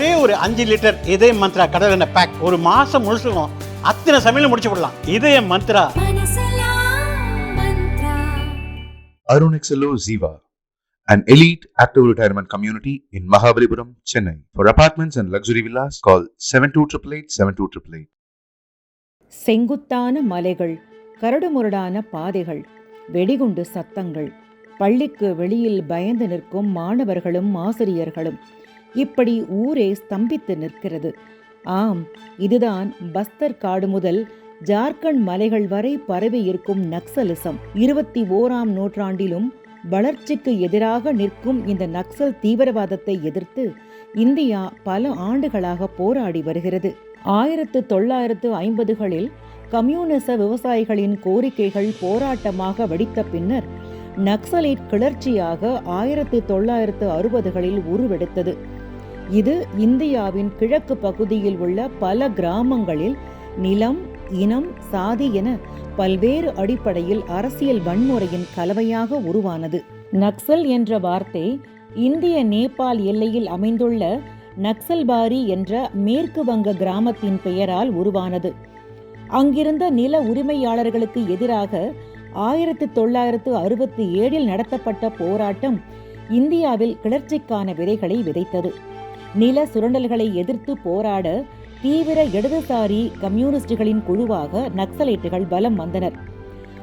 ஒரே ஒரு அஞ்சு லிட்டர் இதய மந்த்ரா கடல் எண்ணெய் பேக் ஒரு மாசம் முழுசுக்கும் அத்தனை சமையலும் முடிச்சு விடலாம். இதய Mantra. Arun XLO Ziva, an elite active retirement community in Mahabalipuram, Chennai. For apartments and luxury villas, call 7288 72888. செங்குத்தான மலைகள் கரடுமுரடான பாதைகள் வெடிகுண்டு சத்தங்கள் பள்ளிக்கு வெளியில் பயந்து நிற்கும் மாணவர்களும் ஆசிரியர்களும் இப்படி ஊரே ஸ்தம்பித்து நிற்கிறது. ஆம் இதுதான் பஸ்தர் காடு முதல் ஜார்க்கண்ட் மலைகள் வரை பரவி இருக்கும் நக்சலிசம். இருபத்தி ஓராம் நூற்றாண்டிலும் வளர்ச்சிக்கு எதிராக நிற்கும் இந்த நக்சல் தீவிரவாதத்தை எதிர்த்து இந்தியா பல ஆண்டுகளாக போராடி வருகிறது. ஆயிரத்து தொள்ளாயிரத்து ஐம்பதுகளில் கம்யூனிச விவசாயிகளின் கோரிக்கைகள் போராட்டமாக வெடித்த பின்னர் நக்சலைட் கிளர்ச்சியாக ஆயிரத்து தொள்ளாயிரத்து அறுபதுகளில் உருவெடுத்தது. இது இந்தியாவின் கிழக்கு பகுதியில் உள்ள பல கிராமங்களில் நிலம் இனம் சாதி என பல்வேறு அடிப்படையில் அரசியல் வன்முறையின் கலவையாக உருவானது. நக்சல் என்ற வார்த்தை இந்திய நேபாள் எல்லையில் அமைந்துள்ள நக்சல்பாரி என்ற மேற்கு வங்க கிராமத்தின் பெயரால் உருவானது. அங்கிருந்த நில உரிமையாளர்களுக்கு எதிராக ஆயிரத்து தொள்ளாயிரத்து அறுபத்தி ஏழில் நடத்தப்பட்ட போராட்டம் இந்தியாவில் கிளர்ச்சிக்கான விதைகளை விதைத்தது. நில சுரண்டல்களை எதிர்த்து போராட தீவிர இடதுசாரி கம்யூனிஸ்டுகளின் குழுவாக நக்சலைட்டுகள் பலம் வந்தனர்.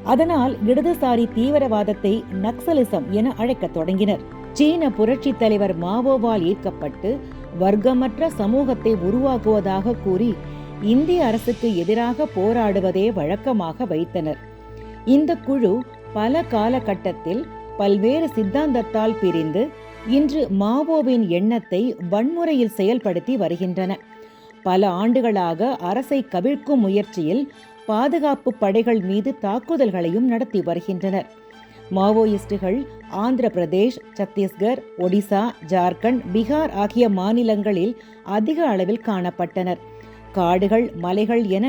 அதனால் இடதுசாரி தீவிரவாதத்தை நக்சலிசம் என அழைக்கத் தொடங்கினர். சீன புரட்சி தலைவர் மாவோவால் ஈர்க்கப்பட்டு வர்க்கமற்ற சமூகத்தை உருவாக்குவதாக கூறி இந்திய அரசுக்கு எதிராக போராடுவதே வழக்கமாக வைத்தனர். இந்த குழு பல காலகட்டத்தில் பல்வேறு சித்தாந்தத்தால் பிரிந்து இன்று மாவோவின் எண்ணத்தை வன்முறையில் செயல்படுத்தி வருகின்றன. பல ஆண்டுகளாக அரசை கவிழ்க்கும் முயற்சியில் பாதுகாப்பு படைகள் மீது தாக்குதல்களையும் நடத்தி வருகின்றனர். மாவோயிஸ்டுகள் ஆந்திர பிரதேஷ் சத்தீஸ்கர் ஒடிசா ஜார்க்கண்ட் பீகார் ஆகிய மாநிலங்களில் அதிக அளவில் காணப்பட்டனர். காடுகள் மலைகள் என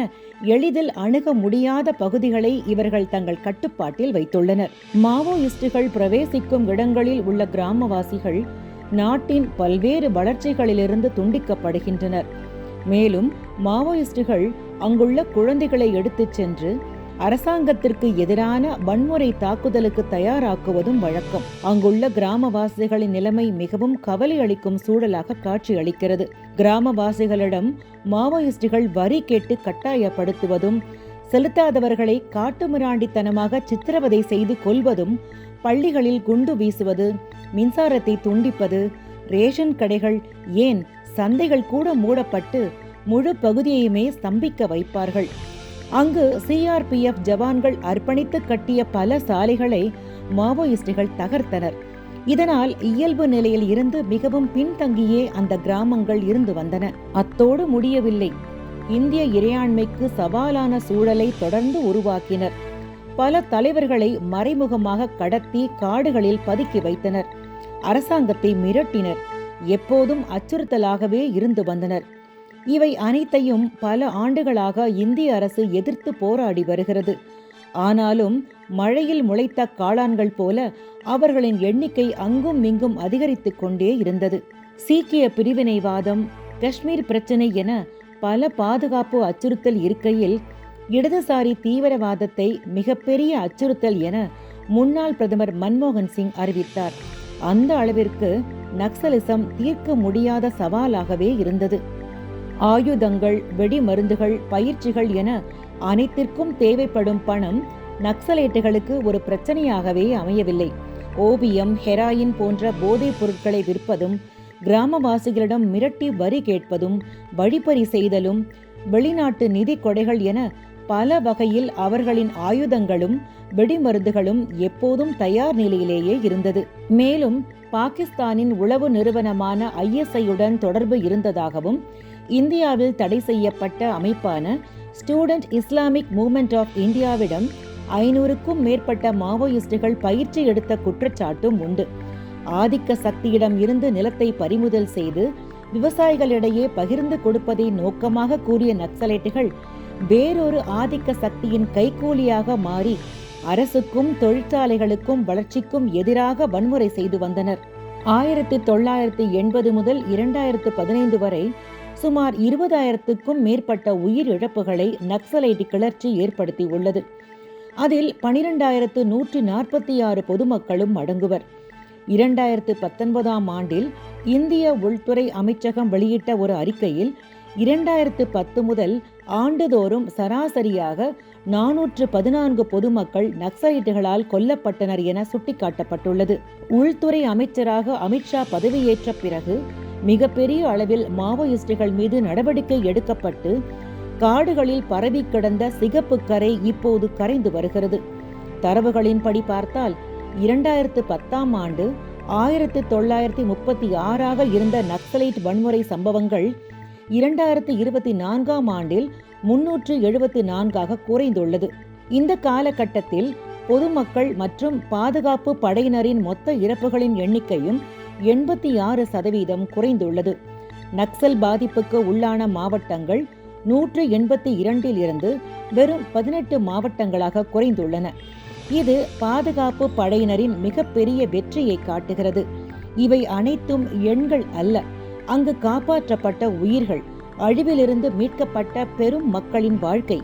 எளிதில் அணுக முடியாத பகுதிகளை இவர்கள் தங்கள் கட்டுப்பாட்டில் வைத்துள்ளனர். மாவோயிஸ்டுகள் பிரவேசிக்கும் இடங்களில் உள்ள கிராமவாசிகள் நாட்டின் பல்வேறு வளர்ச்சிகளிலிருந்து துண்டிக்கப்படுகின்றனர். மேலும் மாவோயிஸ்டுகள் அங்குள்ள குழந்தைகளை எடுத்துச் சென்று அரசாங்கத்திற்கு எதிரான வன்முறை தாக்குதலுக்கு தயாராக்குவதும் வழக்கம். அங்குள்ள கிராமவாசிகளின் நிலைமை மிகவும் கவலை அளிக்கும் சூழலாக காட்சியளிக்கிறது. கிராமவாசிகளிடம் மாவோயிஸ்டுகள் வரி கேட்டு கட்டாயப்படுத்துவதும் செலுத்தாதவர்களை காட்டுமிராண்டித்தனமாக சித்திரவதை செய்து கொள்வதும் பள்ளிகளில் குண்டு வீசுவது மின்சாரத்தை துண்டிப்பது ரேஷன் கடைகள் ஏன் சந்தைகள் கூட மூடப்பட்டு முழு பகுதியையுமே ஸ்தம்பிக்க வைப்பார்கள். அங்கு சிஆர்பிஎஃப் ஜவான்கள் அர்ப்பணித்து கட்டிய பல சாலைகளை மாவோயிஸ்டுகள் தகர்த்தனர். இதனால் இயல்பு நிலையில் இருந்து மிகவும் பின்தங்கியே அந்த கிராமங்கள் இருந்து வந்தன. அத்தோடு முடியவில்லை. இந்திய இறையாண்மைக்கு சவாலான சூழலை தொடர்ந்து உருவாக்கினர். பல தலைவர்களை மறைமுகமாக கடத்தி காடுகளில் பதுக்கி வைத்தனர். அரசாங்கத்தை மிரட்டினர். எப்போதும் அச்சுறுத்தலாகவே இருந்து வந்தனர். இவை அனைத்தையும் பல ஆண்டுகளாக இந்திய அரசு எதிர்த்து போராடி வருகிறது. ஆனாலும் மழையில் முளைத்த காளான்கள் போல அவர்களின் எண்ணிக்கை அங்கும் இங்கும் அதிகரித்து கொண்டே இருந்தது. சீக்கிய பிரிவினைவாதம் காஷ்மீர் பிரச்சினை என பல பாதுகாப்பு அச்சுறுத்தல் இருக்கையில் இடதுசாரி தீவிரவாதத்தை மிகப்பெரிய அச்சுறுத்தல் என முன்னாள் பிரதமர் மன்மோகன் சிங் அறிவித்தார். அந்த அளவிற்கு நக்சலிசம் தீர்க்க முடியாத சவாலாகவே இருந்தது. ஆயுதங்கள் வெடிமருந்துகள் பயிற்சிகள் என அனைத்திற்கும் தேவைப்படும் பணம் நக்சலைட்டுகளுக்கு ஒரு பிரச்சனையாகவே அமையவில்லை. ஓபியம் ஹெராயின் போன்ற போதைப் பொருட்களை விற்பதும் கிராமவாசிகளிடம் மிரட்டி வரி கேட்பதும் வழிப்பறி செய்தலும் வெளிநாட்டு நிதி கொடைகள் என பல வகையில் அவர்களின் ஆயுதங்களும் வெடிமருந்துகளும் எப்போதும் தயார் நிலையிலேயே இருந்தது. மேலும் பாகிஸ்தானின் உளவு நிறுவனமான ஐஎஸ்ஐயுடன் தொடர்பு இருந்ததாகவும் இந்தியாவில் தடை செய்யப்பட்ட அமைப்பான ஸ்டூடெண்ட் இஸ்லாமிக் மூமெண்ட் ஆஃப் இந்தியாவிடம் ஐநூறுக்கும் மேற்பட்ட மாவோயிஸ்டுகள் பயிற்சி எடுத்த குற்றச்சாட்டும் உண்டு. ஆதிக்க சக்தியிடம் இருந்து நிலத்தை பறிமுதல் செய்து விவசாயிகளிடையே பகிர்ந்து கொடுப்பதை நோக்கமாக கூறிய நக்சலைட்டுகள் வேறொரு ஆதிக்க சக்தியின் கைகூலியாக மாறி அரசுக்கும் தொழிற்சாலைகளுக்கும் வளர்ச்சிக்கும் எதிராக வன்முறை செய்து வந்தனர். ஆயிரத்தி தொள்ளாயிரத்தி எண்பது முதல் இரண்டாயிரத்து பதினைந்து வரை சுமார் இருபதாயிரத்துக்கும் மேற்பட்ட உயிரிழப்புகளை நக்சலைட் கிளர்ச்சி ஏற்படுத்தி உள்ளது அதில் பனிரெண்டாயிரத்து நூற்றி நாற்பத்தி ஆறு பொதுமக்களும் அடங்குவர். இரண்டாயிரத்து பத்தொன்பதாம் ஆண்டில் இந்திய உள்துறை அமைச்சகம் வெளியிட்ட ஒரு அறிக்கையில் இரண்டாயிரத்து பத்து முதல் ஆண்டுதோறும் சராசரியாக நானூற்று பதினான்கு பொதுமக்கள் நக்சலைட்டுகளால் கொல்லப்பட்டனர் என சுட்டிக்காட்டப்பட்டுள்ளது. உள்துறை அமைச்சராக அமித்ஷா பதவியேற்ற பிறகு மிகப்பெரிய அளவில் மாவோயிஸ்டுகள் மீது நடவடிக்கை எடுக்கப்பட்டு காடுகளில் பரவி கிடந்த சிகப்பு கரை இப்போது கரைந்து வருகிறது. தரவுகளின்படி பார்த்தால் இரண்டாயிரத்து பத்தாம் ஆண்டு ஆயிரத்து தொள்ளாயிரத்தி முப்பத்தி ஆறாக இருந்த நக்சலைட் வன்முறை சம்பவங்கள் இரண்டாயிரத்து இருபத்தி நான்காம் ஆண்டில் முன்னூற்று எழுபத்தி நான்காக குறைந்துள்ளது. இந்த காலகட்டத்தில் பொதுமக்கள் மற்றும் பாதுகாப்பு படையினரின் மொத்த இறப்புகளின் எண்ணிக்கையும் எண்பத்தி ஆறு சதவீதம் குறைந்துள்ளது. நக்சல் பாதிப்புக்கு உள்ளான மாவட்டங்கள் நூற்று எண்பத்தி இரண்டில் இருந்து வெறும் பதினெட்டு மாவட்டங்களாக குறைந்துள்ளன. இது பாதுகாப்பு படையினரின் மிகப்பெரிய வெற்றியை காட்டுகிறது. இவை அனைத்தும் எண்கள் அல்ல அங்கு காப்பாற்றப்பட்ட உயிர்கள் அழிவிலிருந்து மீட்கப்பட்ட பெரும் மக்களின் வாழ்க்கை.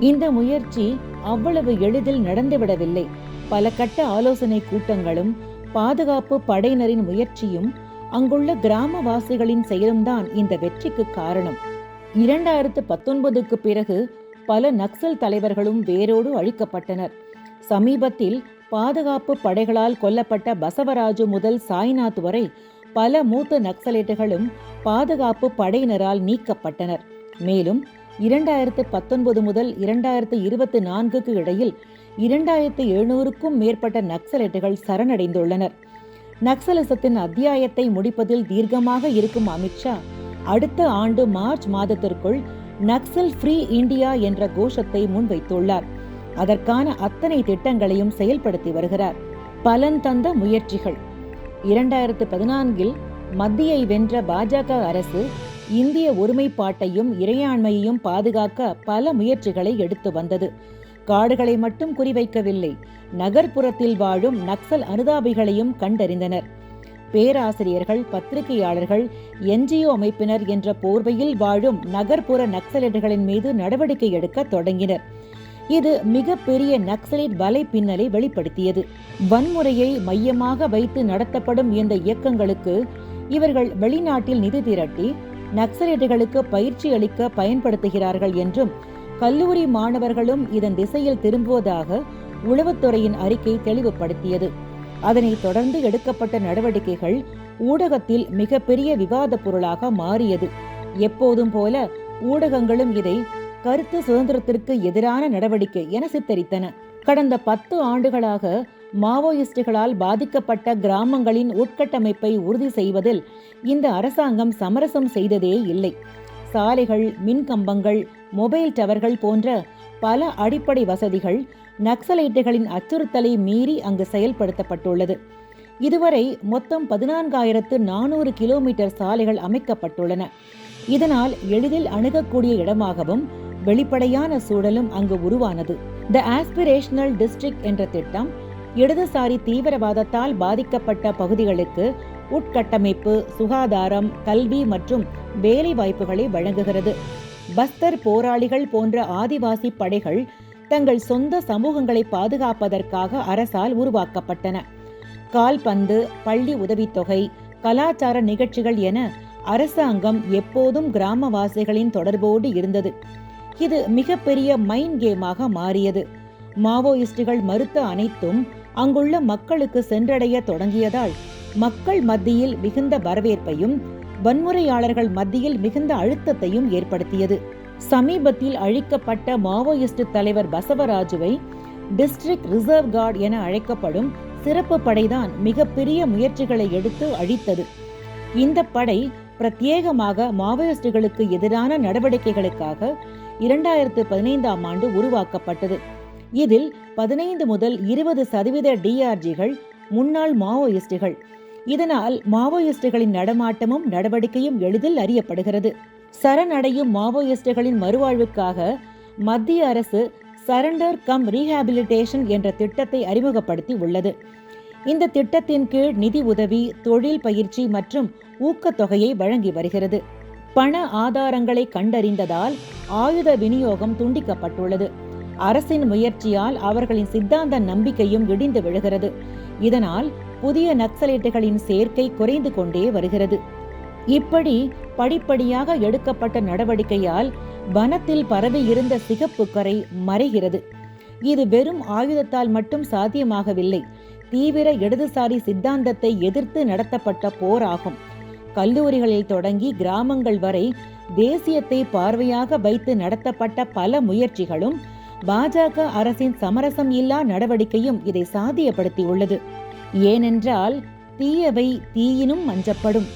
இந்த முயற்சி அவ்வளவு எளிதில் நடந்துவிடவில்லை. பல கட்ட ஆலோசனை கூட்டங்களும் பாதுகாப்பு படையினரின் முயற்சியும் அங்குள்ள கிராமவாசிகளின் செயலும்தான் இந்த வெற்றிக்கு காரணம். இரண்டாயிரத்து பத்தொன்பதுக்கு பிறகு பல நக்சல் தலைவர்களும் வேரோடு அழிக்கப்பட்டனர். சமீபத்தில் பாதுகாப்பு படைகளால் கொல்லப்பட்ட பசவராஜு முதல் சாய்நாத் வரை பல மூத்த நக்சலைட்டுகளும் பாதுகாப்பு படையினரால் நீக்கப்பட்டனர். மேலும் இரண்டாயிரத்து பத்தொன்பது முதல் இரண்டாயிரத்து இருபத்தி நான்குக்கு இடையில் இரண்டாயிரத்து எழுநூறுக்கும் மேற்பட்ட நக்சலைட்டுகள் சரணடைந்துள்ளனர். நக்சலிசத்தின் அத்தியாயத்தை முடிப்பதில் தீர்க்கமாக இருக்கும் அமித்ஷா அடுத்த ஆண்டு மார்ச் மாதத்திற்குள் நக்சல் ஃப்ரீ இந்தியா என்ற கோஷத்தை முன்வைத்துள்ளார். அதற்கான அத்தனை திட்டங்களையும் செயல்படுத்தி வருகிறார். பலன் தந்த முயற்சிகள். இரண்டாயிரத்து பதினான்கில் மத்தியை வென்ற பாஜக அரசு இந்திய ஒருமைப்பாட்டையும் இறையாண்மையையும் பாதுகாக்க பல முயற்சிகளை எடுத்து வந்தது. காடுகளை மட்டும் குறிவைக்கவில்லை நகர்ப்புறத்தில் வாழும் நக்சல் அனுதாபிகளையும் கண்டறிந்தனர். பேராசிரியர்கள் பத்திரிகையாளர்கள் என்ஜிஓ அமைப்பினர் என்ற போர்வையில் வாழும் நகர்ப்புற நக்சலைட்டுகளின் மீது நடவடிக்கை எடுக்க தொடங்கினர். இது மிகப்பெரிய நக்சலைட் வலை பின்னலை வெளிப்படுத்தியது. வன்முறையை மையமாக வைத்து நடத்தப்படும் இந்த இயக்கங்களுக்கு இவர்கள் வெளிநாட்டில் நிதி திரட்டி நக்சலைட்டுகளுக்கு பயிற்சி அளிக்க பயன்படுத்துகிறார்கள் என்றும் கல்லூரி மாணவர்களும் இதன் திசையில் திரும்புவதாக உளவுத்துறையின் அறிக்கை தெளிவுபடுத்தியது. அதனைத் தொடர்ந்து எடுக்கப்பட்ட நடவடிக்கைகள் ஊடகத்தில் மிகப்பெரிய விவாத பொருளாக மாறியது. எப்போதும் போல ஊடகங்களும் இதை கருத்து சுதந்திரத்திற்கு எதிரான நடவடிக்கை என சித்தரித்தன. கடந்த பத்து ஆண்டுகளாக மாவோயிஸ்டுகளால் பாதிக்கப்பட்ட கிராமங்களின் உட்கட்டமைப்பை உறுதி செய்வதில் இந்த அரசாங்கம் சமரசம் செய்ததே இல்லை. சாலைகள் மின்கம்பங்கள் மொபைல் டவர்கள் போன்ற பல அடிப்படை வசதிகள் நக்சலைட்டுகளின் அச்சுறுத்தலை மீறி அங்கு செயல்படுத்தப்பட்டுள்ளது. இதுவரை மொத்தம் பதினான்காயிரத்து நானூறு கிலோமீட்டர் சாலைகள் அமைக்கப்பட்டுள்ளன. இதனால் எளிதில் அணுகக்கூடிய இடமாகவும் வெளிப்படையான சூழலும் அங்கு உருவானது. த ஆஸ்பிரேஷனல் டிஸ்ட்ரிக்ட் என்ற திட்டம் இடதுசாரி தீவிரவாதத்தால் பாதிக்கப்பட்ட பகுதிகளுக்கு உட்கட்டமைப்பு சுகாதாரம் கல்வி மற்றும் வேலை வாய்ப்புகளை வழங்குகிறது. பஸ்தர் போராளிகள் போன்ற ஆதிவாசி படைகள் தங்கள் சொந்த சமூகங்களை பாதுகாப்பதற்காக அரசால் உருவாக்கப்பட்டன. கால்பந்து பள்ளி உதவித்தொகை கலாச்சார நிகழ்ச்சிகள் என அரசாங்கம் எப்போதும் கிராமவாசிகளின் தொடர்போடு இருந்தது. இது மிகப்பெரிய மைண்ட் கேமாக மாறியது. மாவோயிஸ்டுகள் மறுத்த அனைத்தும் அங்குள்ள மக்களுக்கு சென்றடைய தொடங்கியதால் மக்கள் மத்தியில் மிகுந்த வரவேற்பையும் வன்முறையாளர்கள் மத்தியில் மிகுந்த அழுத்தத்தையும் ஏற்படுத்தியது. சமீபத்தில் அழிக்கப்பட்ட மாவோயிஸ்ட் தலைவர் பசவராஜுவை டிஸ்ட்ரிக்ட் ரிசர்வ் கார்டு என அழைக்கப்படும் சிறப்பு படைதான் மிகப்பெரிய முயற்சிகளை எடுத்து அழித்தது. இந்த படை பிரத்யேகமாக மாவோயிஸ்டுகளுக்கு எதிரான நடவடிக்கைகளுக்காக இரண்டாயிரத்து பதினைந்தாம் ஆண்டு உருவாக்கப்பட்டது. இதில் பதினைந்து முதல் இருபது சதவீத டிஆர்ஜிகள் முன்னாள் மாவோயிஸ்டுகள் இதனால் மாவோயிஸ்டுகளின் நடமாட்டமும் நடவடிக்கையும் எளிதில் அறியப்படுகிறது. சரணடையும் மாவோயிஸ்டுகளின் மறுவாழ்வுக்காக மத்திய அரசு சரண்டர் கம் ரீஹாபிலிட்டேஷன் என்ற திட்டத்தை அறிமுகப்படுத்தி உள்ளது. இந்த திட்டத்தின் கீழ் நிதி உதவி தொழில் பயிற்சி மற்றும் ஊக்கத்தொகையை வழங்கி வருகிறது. பண ஆதாரங்களை கண்டறிந்ததால் ஆயுத விநியோகம் துண்டிக்கப்பட்டுள்ளது. அரசின் முயற்சியால் அவர்களின் சித்தாந்த நம்பிக்கையும் இடிந்து விழுகிறது. இதனால் புதிய நக்சலைட்டுகளின் சேர்க்கை குறைந்து கொண்டே வருகிறது. இப்படி படிப்படியாக எடுக்கப்பட்ட நடவடிக்கையால் வனத்தில் பரவி இருந்த சிகப்பு கரை மறைகிறது. இது வெறும் ஆயுதத்தால் மட்டும் சாத்தியமாகவில்லை. தீவிர இடதுசாரி சித்தாந்தத்தை எதிர்த்து நடத்தப்பட்ட போராகும். கல்லூரிகளில் தொடங்கி கிராமங்கள் வரை தேசியத்தை பார்வையாக வைத்து நடத்தப்பட்ட பல முயற்சிகளும் பாஜக அரசின் சமரசம் இல்லா நடவடிக்கையும் இதை சாத்தியப்படுத்தியுள்ளது. ஏனென்றால் தீயவை தீயினும் மஞ்சப்படும்